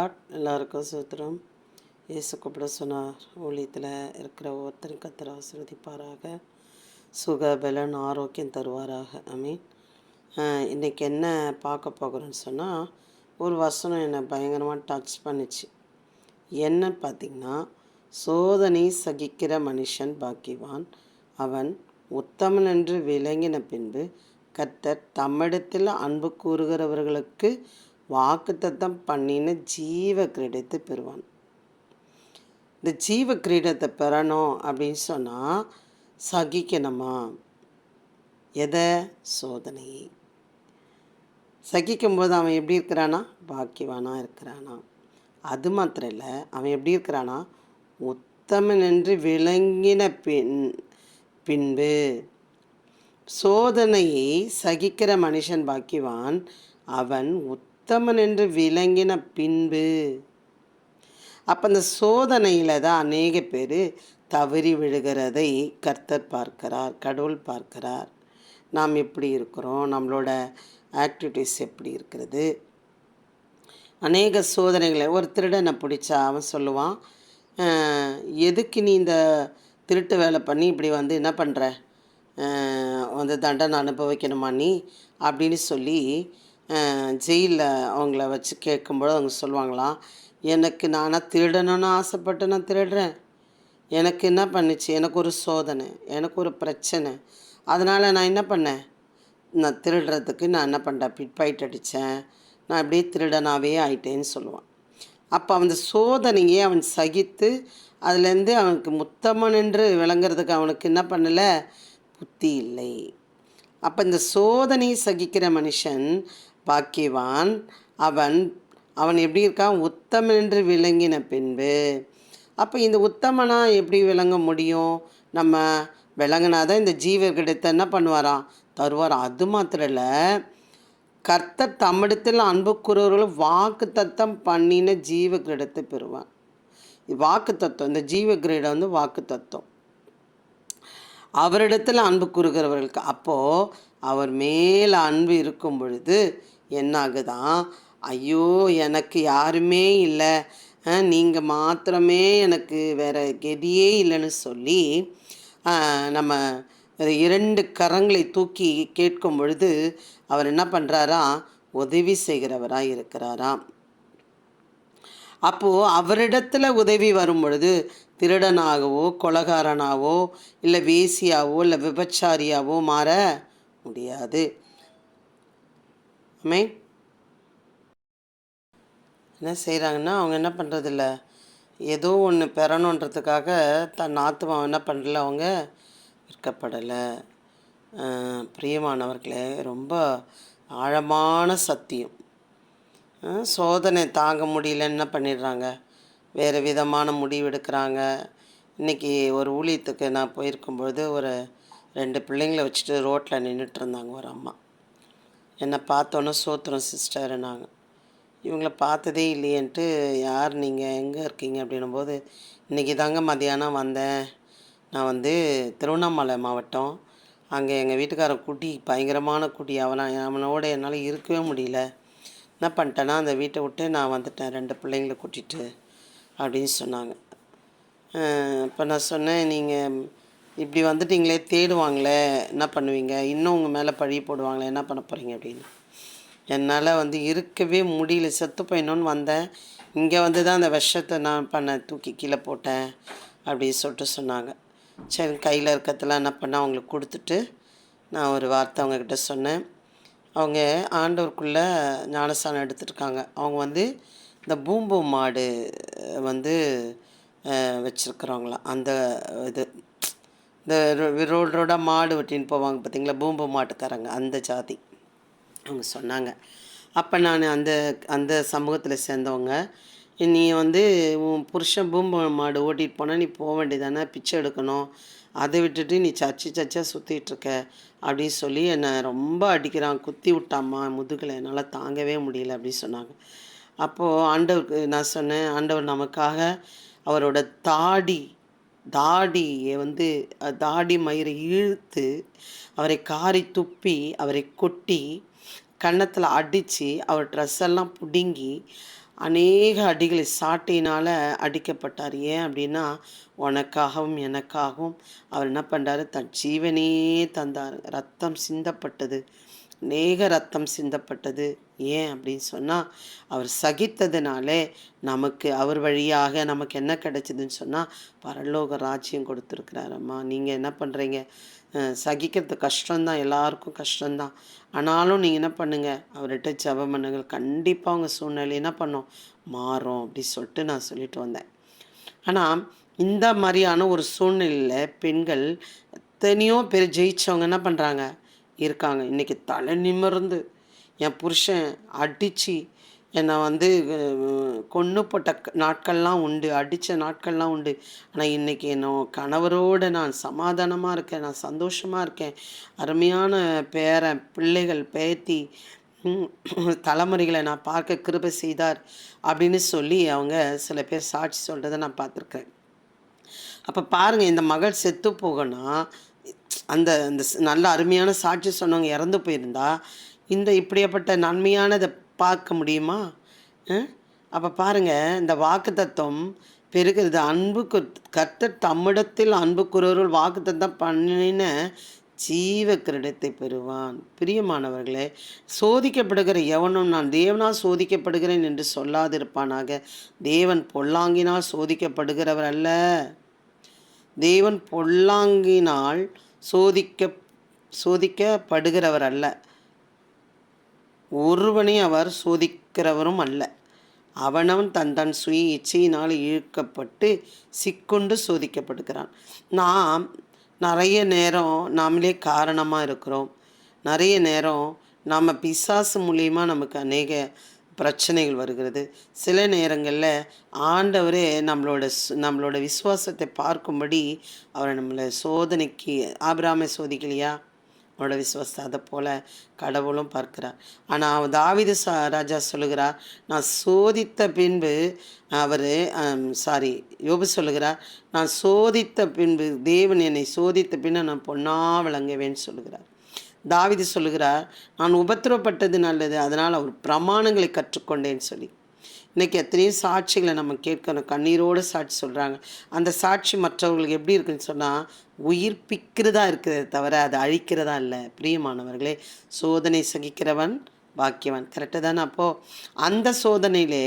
எல்லாருக்கும் சூத்திரம். இயேசு கூப்பிட சொன்னார். ஊழியத்தில் இருக்கிற ஒவ்வொருத்தரும் கத்தர் ஆசிரதிப்பாராக சுக பலன் ஆரோக்கியம் தருவாராக. ஐ மீன் இன்றைக்கி என்ன பார்க்க போகிறோன்னு சொன்னால் ஒரு வசனம் என்னை பயங்கரமாக டச் பண்ணிச்சு. என்னன்னு பார்த்தீங்கன்னா சோதனை சகிக்கிற மனுஷன் பாக்கிவான் அவன் உத்தமன் என்று விளங்கின பின்பு கர்த்தர் தம்மிடத்தில் அன்பு கூறுகிறவர்களுக்கு வாக்குத்தத்தம் பண்ணின ஜீவ கிரீடத்தை பெறுவான். இந்த ஜீவ கிரீடத்தை பெறணும் அப்படின்னு சொன்னால் சகிக்கணுமா? எதை? சோதனையை. சகிக்கும்போது அவன் எப்படி இருக்கிறானா? பாக்கியவானாக இருக்கிறானா? அது மாத்திரம் இல்லை அவன் எப்படி இருக்கிறானா? உத்தமன் என்று விளங்கின பின் பின்பு சோதனையை சகிக்கிற மனுஷன் பாக்கிவான் அவன் உத்தமன் என்று விளங்கின பின்பு அப்போ அந்த சோதனையில் தான் அநேக பேர் தவறி விழுகிறதை கர்த்தர் பார்க்கிறார் கடவுள் பார்க்கிறார். நாம் எப்படி இருக்கிறோம்? நம்மளோட ஆக்டிவிட்டீஸ் எப்படி இருக்கிறது? அநேக சோதனைகளை ஒரு திருடனை பிடிச்சா அவன் சொல்லுவான் எதுக்கு நீ இந்த திருட்டு வேலை பண்ணி இப்படி வந்து என்ன பண்ணுற வந்து தண்டனை அனுபவிக்கணுமா நீ? அப்படின்னு சொல்லி ஜெயிலில் அவங்கள வச்சு கேட்கும்போது அவங்க சொல்லுவாங்களாம் எனக்கு நானாக திருடணும்னு ஆசைப்பட்டு நான் திருடுறேன். எனக்கு என்ன பண்ணுச்சு? எனக்கு ஒரு சோதனை எனக்கு ஒரு பிரச்சனை. அதனால் நான் என்ன பண்ணேன்? நான் திருடுறதுக்கு நான் என்ன பண்ணுறேன் பிட் அடித்தேன் நான் அப்படியே திருடனாகவே ஆயிட்டேன்னு சொல்லுவான். அப்போ அந்த சோதனையை அவன் சகித்து அதுலேருந்து அவனுக்கு முத்தமன் என்று விளங்குறதுக்கு அவனுக்கு என்ன பண்ணலை? புத்தி இல்லை. அப்போ இந்த சோதனை சகிக்கிற மனுஷன் பாக்கியவான். அவன் அவன் எப்படி இருக்கான்? உத்தமன் என்று விளங்கின பின்பு அப்போ இந்த உத்தமனாக எப்படி விளங்க முடியும்? நம்ம விளங்கினாதான் இந்த ஜீவர்கிட்ட என்ன பண்ணுவாராம்? தருவாராம் அது மாத்திரம் இல்லை கர்த்தர் தம்மிடத்தில் அன்புக்குறவர்களும் வாக்கு தத்தம் பண்ணின ஜீவ கிரீடத்தை பெறுவான் வாக்கு தத்துவம் இந்த ஜீவ கிரீடம் வந்து வாக்கு தத்துவம் அவரிடத்தில் அன்பு கூறுகிறவர்களுக்கு அப்போது அவர் மேல் அன்பு இருக்கும் பொழுது என்னாகுதான் ஐயோ எனக்கு யாருமே இல்லை. நீங்கள் மாத்திரமே எனக்கு வேற கெதியே இல்லைன்னு சொல்லி நம்ம இரண்டு கரங்களை தூக்கி கேட்கும் பொழுது அவர் என்ன பண்ணுறாராம் உதவி செய்கிறவராக இருக்கிறாராம். அப்போது அவரிடத்துல உதவி வரும் பொழுது திருடனாகவோ கொலகாரனாவோ இல்லை வேசியாவோ இல்லை விபச்சாரியாவோ மாற முடியாது. மே என்ன செய்கிறாங்கன்னா அவங்க என்ன பண்ணுறதில்ல ஏதோ ஒன்று பெறணுன்றதுக்காக தன் ஆத்மாவை என்ன பண்ணல அவங்க விற்கப்படலை பிரியமானவர்களே ரொம்ப ஆழமான சத்தியம். சோதனை தாங்க முடியலன்னு என்ன பண்ணிடுறாங்க? வேறு விதமான முடிவு எடுக்கிறாங்க. இன்றைக்கி ஒரு ஊழியத்துக்கு நான் போயிருக்கும்பொழுது ஒரு ரெண்டு பிள்ளைங்கள வச்சுட்டு ரோட்டில் நின்றுட்டு இருந்தாங்க ஒரு அம்மா. என்னை பார்த்தோன்னே சோத்துறோம் சிஸ்டர்னாங்க இவங்கள பார்த்ததே இல்லையேன்ட்டு யார் நீங்கள் எங்கே இருக்கீங்க? அப்படின்னும்போது இன்றைக்கி தாங்க மதியானம் வந்தேன். நான் வந்து திருவண்ணாமலை மாவட்டம். அங்கே எங்கள் வீட்டுக்காரர் குட்டி பயங்கரமான குட்டி. அவனை அவனோட என்னால் இருக்கவே முடியல. என்ன பண்ணிட்டேன்னா அந்த வீட்டை விட்டு நான் வந்துட்டேன். ரெண்டு பிள்ளைங்கள கூட்டிகிட்டு அப்படின்னு சொன்னாங்க. இப்போ நான் சொன்னேன் நீங்கள் இப்படி வந்துட்டீங்களே தேடுவாங்களே என்ன பண்ணுவீங்க? இன்னும் உங்கள் மேலே பழி போடுவாங்களே என்ன பண்ண போகிறீங்க அப்படின்னு. என்னால் வந்து இருக்கவே முடியல. செத்து போயிடணும்னு வந்தேன். இங்கே வந்து தான் அந்த விஷத்தை நான் பண்ண தூக்கி கீழே போட்டேன் அப்படின்னு சொல்லிட்டு சொன்னாங்க. சரி கையில் இருக்கிறதெல்லாம் என்ன பண்ணேன் அவங்களுக்கு கொடுத்துட்டு நான் ஒரு வார்த்தை அவங்கக்கிட்ட சொன்னேன். அவங்க ஆண்டவருக்குள்ளே ஞானஸ்தானம் எடுத்துருக்காங்க அவங்க வந்து இந்த பூம்பூ மாடு வந்து வச்சுருக்குறவங்களாம் அந்த இது. இந்த ரோ- ரோடு ரோடாக மாடு வெட்டின்னு போவாங்க பார்த்தீங்களா? பூம்பு மாட்டுக்காரங்க அந்த ஜாதி. அவங்க சொன்னாங்க. அப்போ நான் அந்த அந்த சமூகத்தில் சேர்ந்தவங்க நீ வந்து உன் புருஷன் பூம்பு மாடு ஓட்டிகிட்டு போனால் நீ போக வேண்டியதானே? பிச்சை எடுக்கணும். அதை விட்டுட்டு நீ சச்சி சர்ச்சாக சுற்றிட்டு இருக்க. அப்படின்னு சொல்லி என்னை ரொம்ப அடிக்கிறான். குத்தி விட்டாம்மா முதுகில் என்னால் தாங்கவே முடியல அப்படின்னு சொன்னாங்க. அப்போது ஆண்டவருக்கு நான் சொன்னேன் ஆண்டவர் நமக்காக அவரோட தாடி தாடியை வந்து தாடி மயிரை இழுத்து அவரை காரி துப்பி அவரை கொட்டி கன்னத்தில் அடித்து அவர் ட்ரெஸ் எல்லாம் பிடுங்கி அநேக அடிகளை சாட்டையினால் அடிக்கப்பட்டார். ஏன் அப்படின்னா உனக்காகவும் எனக்காகவும் அவர் என்ன பண்ணுறாரு தன் ஜீவனே தந்தார். ரத்தம் சிந்தப்பட்டது. அநேக ரத்தம் சிந்தப்பட்டது. ஏன் அப்படின்னு சொன்னால் அவர் சகித்ததுனாலே நமக்கு அவர் வழியாக நமக்கு என்ன கிடைச்சதுன்னு சொன்னால் பரலோக ராஜ்யம் கொடுத்துருக்குறாரு அம்மா. நீங்கள் என்ன பண்ணுறீங்க சகிக்கிறது கஷ்டம்தான். எல்லாருக்கும் கஷ்டம்தான். ஆனாலும் நீங்கள் என்ன பண்ணுங்கள் அவர்கிட்ட ஜெபம் பண்ணுங்கள். கண்டிப்பாக உங்கள் சூழ்நிலை என்ன பண்ணும்? மாறும் அப்படி சொல்லிட்டு நான் சொல்லிட்டு வந்தேன். ஆனால் இந்த மாதிரியான ஒரு சூழ்நிலையில் பெண்கள் எத்தனையோ பேர் ஜெயித்தவங்க என்ன பண்ணுறாங்க இருக்காங்க. இன்றைக்கி தலை நிமிர்ந்து என் புருஷன் அடித்து என்னை வந்து அஹ், போட்ட நாட்கள்லாம் உண்டு அடித்த நாட்கள்லாம் உண்டு. ஆனால் இன்றைக்கி என்னோ கணவரோடு நான் சமாதானமாக இருக்கேன் நான் சந்தோஷமாக இருக்கேன். அருமையான பேரன் பிள்ளைகள் பேத்தி தலைமுறைகளை நான் பார்க்க கிருபை செய்தார் அப்படின்னு சொல்லி அவங்க சில பேர் சாட்சி சொல்கிறத நான் பார்த்துருக்கேன் அப்போ பாருங்கள் இந்த மகள் செத்து போகனா அந்த அந்த நல்ல அருமையான சாட்சி சொன்னவங்க இறந்து போயிருந்தா இந்த இப்படியாப்பட்ட நன்மையானதை பார்க்க முடியுமா? அப்போ பாருங்கள் இந்த வாக்கு தத்துவம் பெருகிறது அன்பு கர்த்தர் தம்மிடத்தில் அன்பு கூறுவர்கள் வாக்கு தத்தம் பண்ணின ஜீவ கிரீடத்தை பெறுவான். பிரியமானவர்களே சோதிக்கப்படுகிற எவனும் நான் தேவனால் சோதிக்கப்படுகிறேன் என்று சொல்லாதிருப்பானாக. தேவன் பொல்லாங்கினால் சோதிக்கப்படுகிறவர் அல்ல. தேவன் பொல்லாங்கினால் சோதிக்க சோதிக்கப்படுகிறவர் அல்ல ஒருவனை அவர் சோதிக்கிறவரும் அல்ல. அவனவன் தன் தன் சுய இச்சையினால் இழுக்கப்பட்டு சிக்கொண்டு சோதிக்கப்படுகிறான். நாம் நிறைய நேரம் நாமளே காரணமாக இருக்கிறோம். நிறைய நேரம் நம்ம பிசாசு மூலியமாக நமக்கு அநேக பிரச்சனைகள் வருகிறது. சில நேரங்களில் ஆண்டவரே நம்மளோட நம்மளோட விசுவாசத்தை பார்க்கும்படி அவரை நம்மளை சோதனைக்கு ஆபிராமை சோதிக்கலையா? அவனோட விசுவாசத்தை அதை போல் கடவுளும் பார்க்கிறார். ஆனால் தாவிது சா ராஜா சொல்லுகிறார் நான் சோதித்த பின்பு அவர் சாரி யோபு சொல்லுகிறார் நான் சோதித்த பின்பு தேவன் என்னை சோதித்த பின்பு நான் பொன்னா விளங்குவேன்னு சொல்லுகிறார். தாவிது சொல்லுகிறார் நான் உபத்திரவப்பட்டது நல்லது அதனால் அவர் பிரமாணங்களை கற்றுக்கொண்டேன்னு சொல்லி. இன்றைக்கி எத்தனையோ சாட்சிகளை நம்ம கேட்கணும் கண்ணீரோடு சாட்சி சொல்கிறாங்க அந்த சாட்சி மற்றவர்களுக்கு எப்படி இருக்குன்னு சொன்னால் உயிர்ப்பிக்கிறதா இருக்கிறதே தவிர அது அழிக்கிறதா இல்லை. பிரியமானவர்களே சோதனை சகிக்கிறவன் பாக்கியவன். கரெக்டு தானே? அப்போது அந்த சோதனையிலே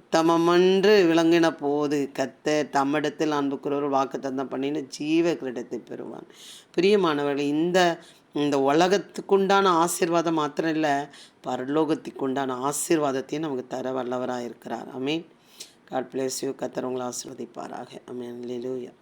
உத்தமமன்று விளங்கின போது கத்த தம்மிடத்தில் அன்புக்குறவர் வாக்கு தந்தம் பண்ணின்னு ஜீவ கிரீடத்தை பெறுவான். பிரியமானவர்கள் இந்த இந்த உலகத்துக்குண்டான ஆசீர்வாதம் மாத்திரம் இல்லை பரலோகத்துக்குண்டான ஆசீர்வாதத்தையும் நமக்கு தர வல்லவராக இருக்கிறார் அமீன் காட் பிளேஸ் யூ கத்தர் உங்களை ஆசீர்வதிப்பாராக. அமீன் லிலூயா